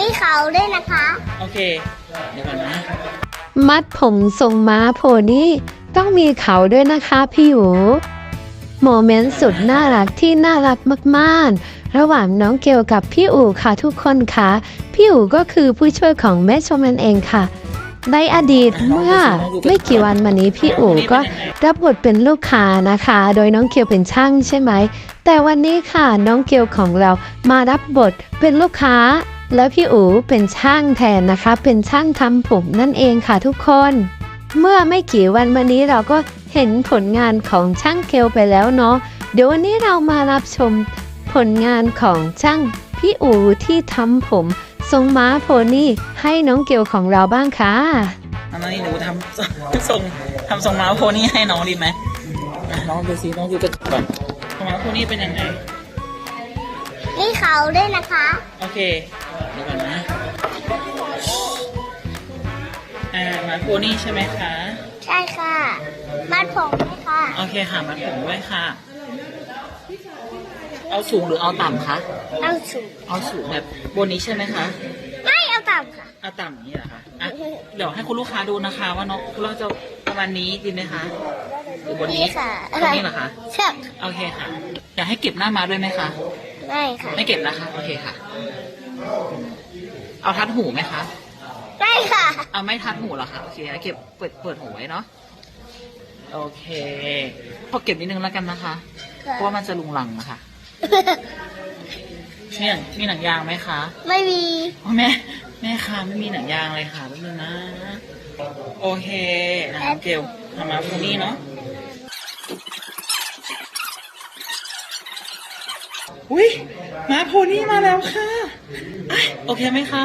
มีเขาด้วยนะคะ โอเค เดี๋ยวก่อนนะ มัดผมทรงม้าโพนี่ต้องมีเขาด้วยนะคะพี่อูโมเมนต์สุดน่ารักที่น่ารักมากๆ ระหว่างน้องเกลกับพี่อูค่ะทุกคนค่ะ พี่อูก็คือผู้ช่วยของแม่ชมนันเองค่ะ ในอดีตเมื่อไม่กี่วันมานี้พี่อูก็รับบทเป็นลูกค้านะคะ โดยน้องเกลเป็นช่างใช่ไหม แต่วันนี้ค่ะน้องเกลของเรามารับบทเป็นลูกค้า แล้วพี่อูเป็นช่างแทนนะคะ เป็นช่างทำผมนั่นเองค่ะทุกคน เมื่อไม่กี่วันมานี้เราก็เห็นผลงานของช่างเกลไปแล้วเนาะ เดี๋ยววันนี้เรามารับชมผลงานของช่างพี่อูที่ทำผมทรงม้าโพนี่ให้น้องเกลของเราบ้างค่ะอันนี้หนูทำทรงทำทรงม้าโพนี่ให้น้องดีไหมอะน้องดูซิน้องดูกระจกก่อนทรงม้าโพนี่เป็นยังไงมีเขาด้วยนะคะ โอเค ม้าโพนี่ใช่ไหมคะ ใช่ค่ะ มัดผมด้วยค่ะโอเคค่ะมัดผมด้วยค่ะ เอาสูงหรือเอาต่ำคะ เอาสูงเอาสูงแบบบนนี้ใช่ไหมคะ ไม่เอาต่ำค่ะ เอาต่ำอย่างนี้เหรอคะอะเดี๋ยวให้คุณลูกค้าดูนะคะ ว่าน้องคุณเราจะประมาณนี้ดีไหมคะหรือบนนี้ค่ะตรงนี้เหรอคะใช่โอเคค่ะ อยากให้เก็บหน้ามาด้วยไหมคะ ไม่ค่ะ ไม่เก็บนะคะ โอเคค่ะ เอาทัดหูไหมคะ ไม่ค่ะ เอาไม่ทัดหูเหรอคะโอเคเก็บเปิดเปิดหูไว้เนาะโอเคพอเก็บนิดนึงแล้วกันนะคะ เพราะว่ามันจะลุงลังนะคะมีหนังมีหนังยางไหมคะไม่มีอ๋อแม่แม่ค่ะไม่มีหนังยางเลยค่ะแป๊บนึงนะโอเคนะคะเกลทำมาพวกนี้เนาะอุ้ยมาโพนี่มาแล้วค่ะอะโอเคไหมคะ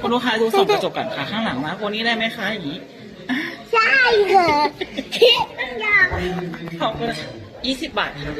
คุณลูกค้าดูส่องกระจกก่อนค่ะ ข้างหลังมาโพนี่ได้ไหมคะอย่างนี้อะใช่ค่ะคิดมันยาวขอบคุณยี่สิบบาทค่ะ